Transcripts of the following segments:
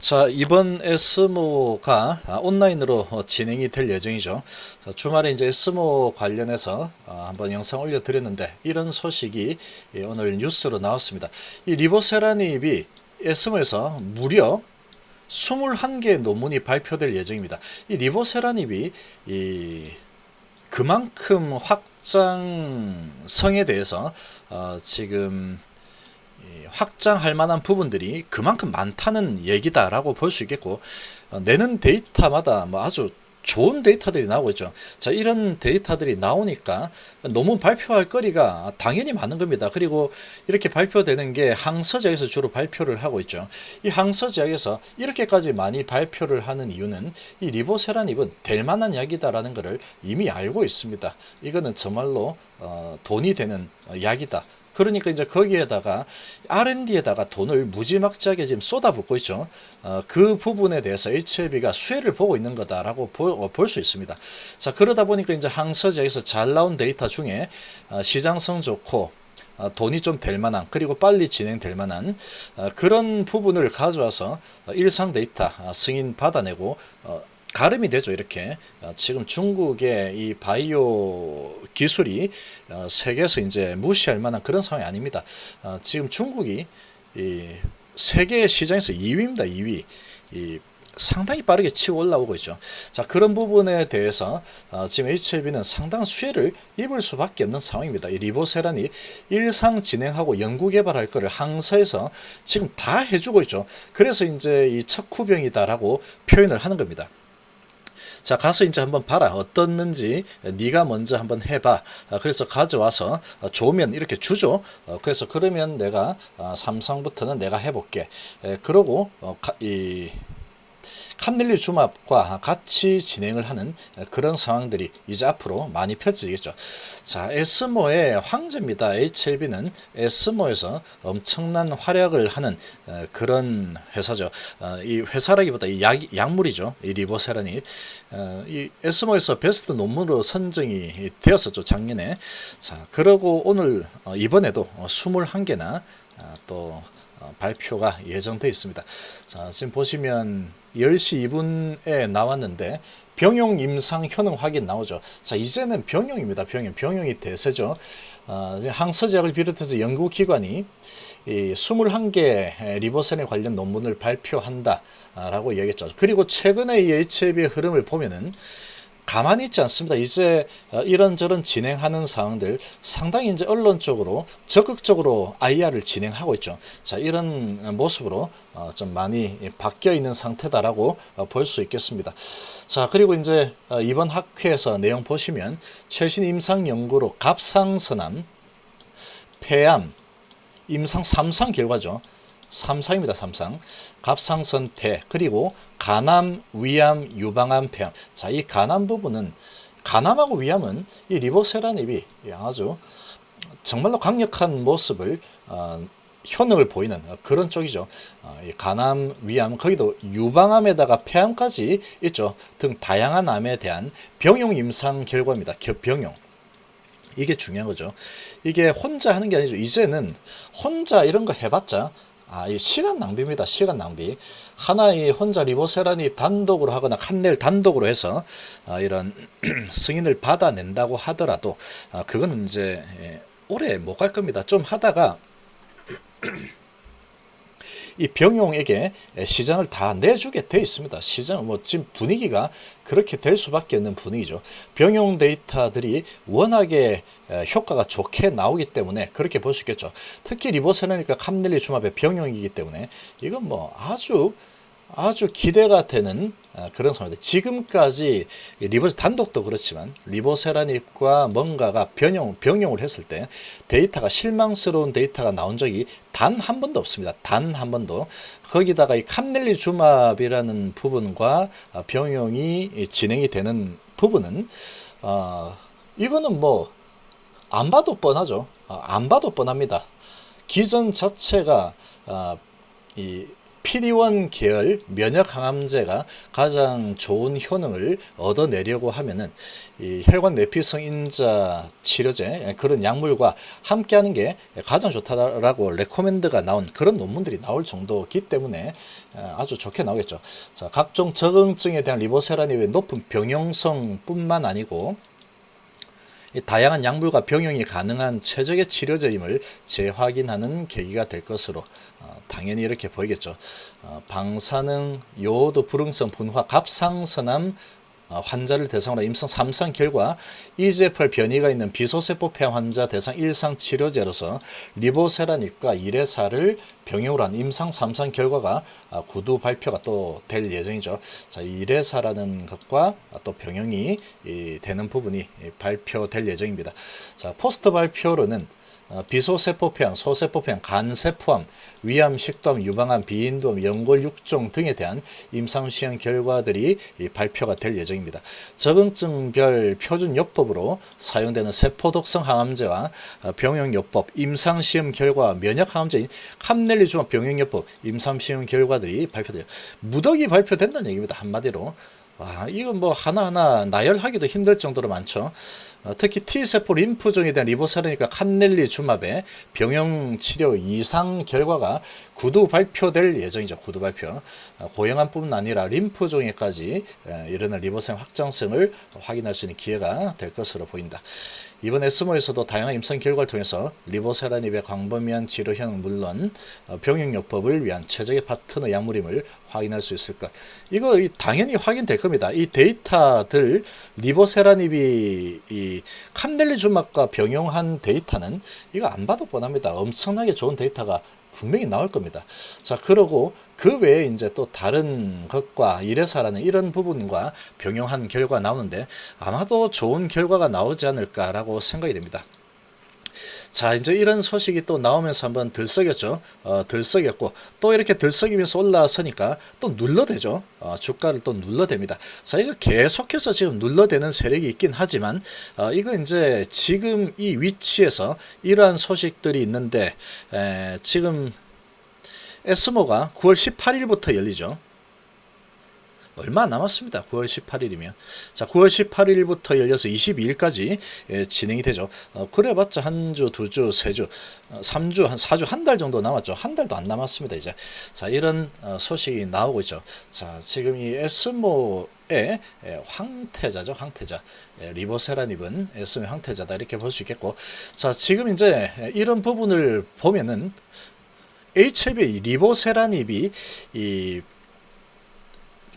자, 이번 에스모가 아, 온라인으로 어, 진행이 될 예정이죠. 자, 주말에 이제 에스모 관련해서 아, 한번 영상 올려드렸는데 이런 소식이 예, 오늘 뉴스로 나왔습니다. 이 리보세라닙이 에스모에서 무려 21개의 논문이 발표될 예정입니다. 이 리보세라닙이 이 그만큼 확장성에 대해서 어, 지금 이 확장할 만한 부분들이 그만큼 많다는 얘기다라고 볼 수 있겠고 어, 내는 데이터마다 뭐 아주 좋은 데이터들이 나오고 있죠. 자 이런 데이터들이 나오니까 너무 발표할 거리가 당연히 많은 겁니다. 그리고 이렇게 발표되는 게 항서지학에서 주로 발표를 하고 있죠. 이 항서지학에서 이렇게까지 많이 발표를 하는 이유는 이 리보세라닙은 될 만한 약이다라는 것을 이미 알고 있습니다. 이거는 정말로 어, 돈이 되는 어, 약이다. 그러니까 이제 거기에다가 R&D에다가 돈을 무지막지하게 지금 쏟아붓고 있죠. 어, 그 부분에 대해서 HLB가 수혜를 보고 있는 거다라고 어, 볼수 있습니다. 자 그러다 보니까 이제 항서지에서 잘 나온 데이터 중에 어, 시장성 좋고 어, 돈이 좀 될 만한 그리고 빨리 진행될 만한 어, 그런 부분을 가져와서 어, 일상 데이터 어, 승인 받아내고 어, 가름이 되죠 이렇게 어, 지금 중국의 이 바이오 기술이 어, 세계에서 이제 무시할 만한 그런 상황이 아닙니다. 어, 지금 중국이 이 세계 시장에서 2위입니다. 2위. 이 상당히 빠르게 치고 올라오고 있죠. 자 그런 부분에 대해서 어, 지금 HLB는 상당한 수혜를 입을 수밖에 없는 상황입니다. 이 리보세란이 일상 진행하고 연구 개발할 거를 항서에서 지금 다 해주고 있죠. 그래서 이제 이 척후병이다라고 표현을 하는 겁니다. 자 가서 이제 한번 봐라. 어떻는지 네가 먼저 한번 해봐. 아, 그래서 가져와서 어, 좋으면 이렇게 주죠. 어, 그래서 그러면 내가 아, 삼성부터는 내가 해볼게. 에, 그러고 어, 가- 이 캄넬리 주합과 같이 진행을 하는 그런 상황들이 이제 앞으로 많이 펼쳐지겠죠. 자, 에스모의 황제입니다. HLB는 에스모에서 엄청난 활약을 하는 어, 그런 회사죠. 어, 이 회사라기보다 이 약, 약물이죠. 이 리보세란이 어, 이 에스모에서 베스트 논문으로 선정이 되었었죠. 작년에. 자, 그러고 오늘 어, 이번에도 21개나 또 어, 발표가 예정돼 있습니다. 자, 지금 보시면 10시 2분에 나왔는데 병용 임상 효능 확인 나오죠. 자, 이제는 병용입니다. 병용. 병용이 대세죠. 어, 항서제약을 비롯해서 연구기관이 이 21개 리보센에 관련 논문을 발표한다라고 얘기했죠. 그리고 최근에 이 HIV의 흐름을 보면은 가만히 있지 않습니다. 이제 어, 이런저런 진행하는 상황들 상당히 이제 언론 쪽으로 적극적으로 IR을 진행하고 있죠. 자, 이런 모습으로 어, 좀 많이 바뀌어 있는 상태다라고 어, 볼수 있겠습니다. 자, 그리고 이제 어, 이번 학회에서 내용 보시면 최신 임상 연구로 갑상선암, 폐암, 임상 3상 결과죠. 3상입니다. 3상. 갑상선 폐 그리고 간암, 위암, 유방암, 폐암. 자, 이 간암 부분은 간암하고 위암은 이 리보세라닙이 아주 정말로 강력한 모습을 어, 효능을 보이는 그런 쪽이죠. 어, 이 간암, 위암, 거기도 유방암에다가 폐암까지 있죠. 등 다양한 암에 대한 병용 임상 결과입니다. 겨- 병용. 이게 중요한 거죠. 이게 혼자 하는 게 아니죠. 이제는 혼자 이런 거 해봤자 아, 이 시간 낭비입니다. 시간 낭비. 하나의 혼자 리보세라니 단독으로 하거나 칸넬 단독으로 해서 아, 이런 승인을 받아낸다고 하더라도 아, 그거는 이제 예, 오래 못 갈 겁니다. 좀 하다가 이 병용에게 시장을 다 내주게 돼 있습니다. 시장 뭐 지금 분위기가 그렇게 될 수밖에 없는 분위기죠. 병용 데이터들이 워낙에 에, 효과가 좋게 나오기 때문에 그렇게 볼 수 있겠죠. 특히 리보세라니까 캄넬리 주합의 병용이기 때문에 이건 뭐 아주 아주 기대가 되는 아, 그런 상황인데 지금까지 이 리보세 단독도 그렇지만 리보세라닙과 뭔가가 변형 병용을 했을 때 데이터가 실망스러운 데이터가 나온 적이 단 한 번도 없습니다. 단 한 번도 거기다가 이 캄넬리 주합이라는 부분과 아, 병용이 이 진행이 되는 부분은 어, 이거는 뭐 안 봐도 뻔하죠. 아, 안 봐도 뻔합니다. 기전 자체가 아, 이 PD-1 계열 면역 항암제가 가장 좋은 효능을 얻어내려고 하면은 이 혈관 내피성 인자 치료제 그런 약물과 함께하는 게 가장 좋다라고 레코멘드가 나온 그런 논문들이 나올 정도기 때문에 어, 아주 좋게 나오겠죠. 자, 각종 적응증에 대한 리보세라닙의 높은 병용성뿐만 아니고 이 다양한 약물과 병용이 가능한 최적의 치료제임을 재확인하는 계기가 될 것으로 어, 당연히 이렇게 보이겠죠. 어, 방사능, 요오드 불응성 분화, 갑상선암 어, 환자를 대상으로 임상 3상 결과 EGFR 변이가 있는 비소세포 폐암 환자 대상 1상 치료제로서 리보세라닙과 이레사를 병용으로 한 임상 3상 결과가 아, 구두 발표가 또 될 예정이죠. 자, 이레사라는 것과 또 병용이 이, 되는 부분이 이, 발표될 예정입니다. 자, 포스트 발표로는 어, 비소세포 폐암, 소세포 폐암, 간세포암, 위암, 식도암, 유방암, 비인도암, 연골 육종 등에 대한 임상 시험 결과들이 이 발표가 될 예정입니다. 적응증별 표준 요법으로 사용되는 세포 독성 항암제와 어, 병용 요법, 임상 시험 결과 면역 항암제인 캄넬리주마 병용 요법 임상 시험 결과들이 발표돼요. 무더기 발표된다는 얘기입니다. 한마디로. 와, 이건 뭐 하나하나 나열하기도 힘들 정도로 많죠. 어, 특히 T세포 림프종에 대한 리보사르니까 칸넬리 주마의 병용 치료 이상 결과가 구두 발표될 예정이죠. 구두 발표. 어, 고형암뿐만 아니라 림프종에까지 에, 이르는 리보생 확장성을 확인할 수 있는 기회가 될 것으로 보인다. 이번 에스모에서도 다양한 임상 결과를 통해서 리보세라닙의 광범위한 치료 효능 물론 어, 병용요법을 위한 최적의 파트너 약물임을 확인할 수 있을 것. 이거 이- 당연히 확인될 겁니다. 이 데이터들 리보세라닙이 이 캄델리주막과 병용한 데이터는 이거 안 봐도 뻔합니다. 엄청나게 좋은 데이터가 분명히 나올 겁니다. 자, 그러고 그 외에 이제 또 다른 것과 이래사라는 이런 부분과 병용한 결과 나오는데 아마도 좋은 결과가 나오지 않을까라고 생각이 됩니다. 자, 이제 이런 소식이 또 나오면서 한번 들썩였죠. 어, 들썩였고, 또 이렇게 들썩이면서 올라서니까 또 눌러대죠. 어, 주가를 또 눌러댑니다. 자, 이거 계속해서 지금 눌러대는 세력이 있긴 하지만, 어, 이거 이제 지금 이 위치에서 이러한 소식들이 있는데, 에, 지금 에스모가 9월 18일부터 열리죠. 얼마 안 남았습니다. 9월 18일이면. 자, 9월 18일부터 열려서 22일까지 예, 진행이 되죠. 어, 그래봤자 한 주, 두 주, 세 주, 어, 3주, 한 4주, 한 달 정도 남았죠. 한 달도 안 남았습니다. 이제. 자, 이런 어, 소식이 나오고 있죠. 자, 지금 이 에스모의 예, 황태자죠. 황태자. 예, 리보세라닙은 에스모의 황태자다. 이렇게 볼 수 있겠고. 자, 지금 이제 이런 부분을 보면은 HLB 리보세라닙이 이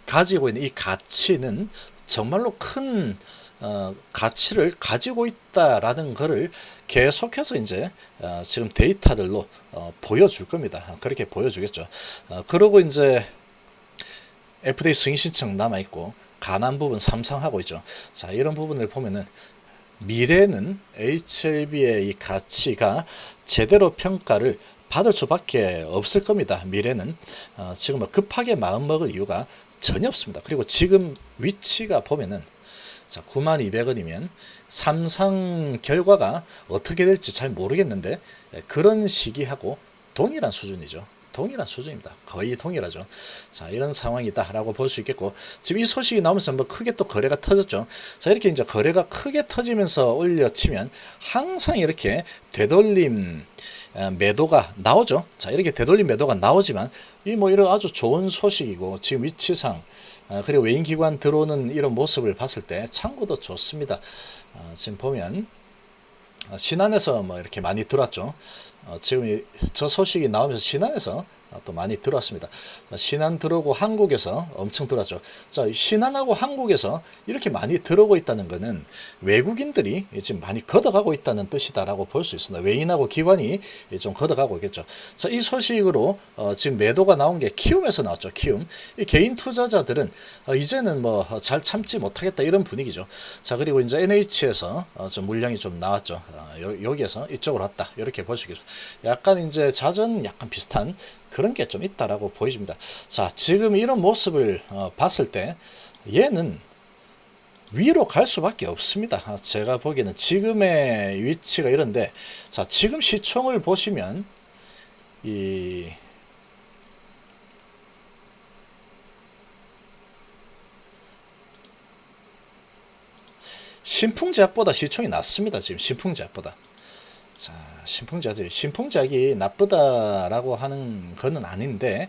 가지고 있는 이 가치는 정말로 큰 어, 가치를 가지고 있다라는 것을 계속해서 이제 어, 지금 데이터들로 어, 보여줄 겁니다. 그렇게 보여주겠죠. 어, 그러고 이제 FDA 승인 신청 남아 있고 가난 부분 삼상하고 있죠. 자 이런 부분을 보면은 미래는 HLB의 이 가치가 제대로 평가를 받을 수밖에 없을 겁니다. 미래는 어, 지금 뭐 급하게 마음 먹을 이유가 전혀 없습니다. 그리고 지금 위치가 보면은 자 92,000원이면 삼상 결과가 어떻게 될지 잘 모르겠는데 예, 그런 시기하고 동일한 수준이죠. 동일한 수준입니다. 거의 동일하죠. 자, 이런 상황이다라고 볼 수 있겠고, 지금 이 소식이 나오면서 뭐 크게 또 거래가 터졌죠. 자, 이렇게 이제 거래가 크게 터지면서 올려치면 항상 이렇게 되돌림 어, 매도가 나오죠. 자, 이렇게 되돌림 매도가 나오지만 이 뭐 이런 아주 좋은 소식이고 지금 위치상 어, 그리고 외인 기관 들어오는 이런 모습을 봤을 때 참고도 좋습니다. 어, 지금 보면 어, 신안에서 뭐 이렇게 많이 들어왔죠. 어, 지금 이- 저 소식이 나오면서 신안에서 어, 또 많이 들어왔습니다. 자, 신안 들어오고 한국에서 엄청 들어왔죠. 자, 신안하고 한국에서 이렇게 많이 들어오고 있다는 것은 외국인들이 지금 많이 걷어가고 있다는 뜻이다라고 볼 수 있습니다. 외인하고 기관이 좀 걷어가고 있겠죠. 자, 이 소식으로 어, 지금 매도가 나온 게 키움에서 나왔죠. 키움. 이 개인 투자자들은 어, 이제는 뭐 잘 참지 못하겠다 이런 분위기죠. 자, 그리고 이제 NH에서 어, 좀 물량이 좀 나왔죠. 어, 여, 여기에서 이쪽으로 왔다. 이렇게 볼 수 있겠죠. 약간 이제 자전 약간 비슷한 그런 게 좀 있다라고 보여집니다. 자, 지금 이런 모습을 어, 봤을 때 얘는 위로 갈 수밖에 없습니다. 아, 제가 보기에는 지금의 위치가 이런데 자, 지금 시총을 보시면 이 신풍제약보다 시총이 낮습니다. 지금 신풍제약보다. 자, 신풍제약이 신풍제약이 나쁘다라고 하는 거는 아닌데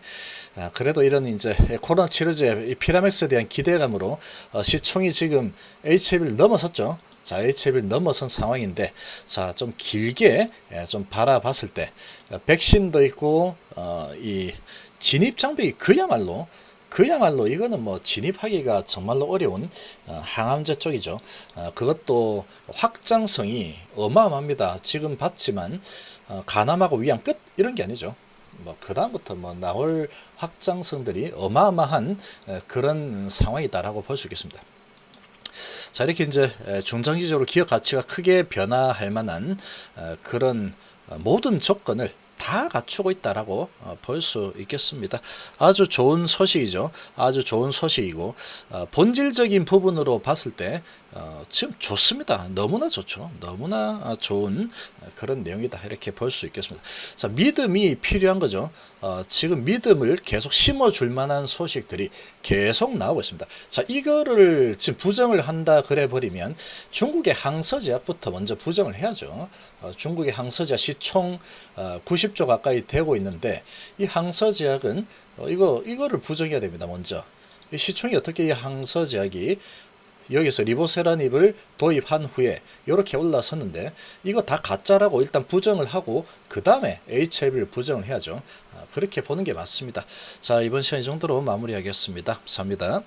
아, 그래도 이런 이제 코로나 치료제 이 피라맥스에 대한 기대감으로 어, 시총이 지금 HF를 넘어섰죠. 자, HF를 넘어선 상황인데 자, 좀 길게 예, 좀 바라봤을 때 어, 백신도 있고 어, 이 진입 장벽이 그야말로 그야말로 이거는 뭐 진입하기가 정말로 어려운 어, 항암제 쪽이죠. 어, 그것도 확장성이 어마어마합니다. 지금 봤지만 어, 간암하고 위암 끝 이런 게 아니죠. 뭐 그다음부터 뭐 나올 확장성들이 어마어마한 에, 그런 상황이다라고 볼 수 있겠습니다. 자 이렇게 이제 에, 중장기적으로 기업 가치가 크게 변화할 만한 어, 그런 어, 모든 조건을 다 갖추고 있다라고 어, 볼수 있겠습니다. 아주 좋은 소식이죠. 아주 좋은 소식이고 어, 본질적인 부분으로 봤을 때 어, 지금 좋습니다. 너무나 좋죠. 너무나 어, 좋은 어, 그런 내용이다 이렇게 볼 수 있겠습니다. 자 믿음이 필요한 거죠. 어, 지금 믿음을 계속 심어줄 만한 소식들이 계속 나오고 있습니다. 자 이거를 지금 부정을 한다 그래 버리면 중국의 항서제약부터 먼저 부정을 해야죠. 어, 중국의 항서제약 시총 어, 90조 가까이 되고 있는데 이 항서제약은 어, 이거 이거를 부정해야 됩니다. 먼저 이 시총이 어떻게 이 항서제약이 여기서 리보세라닙을 도입한 후에 이렇게 올라섰는데 이거 다 가짜라고 일단 부정을 하고 그 다음에 HIV를 부정을 해야죠. 아, 그렇게 보는 게 맞습니다. 자 이번 시간 이 정도로 마무리하겠습니다. 감사합니다.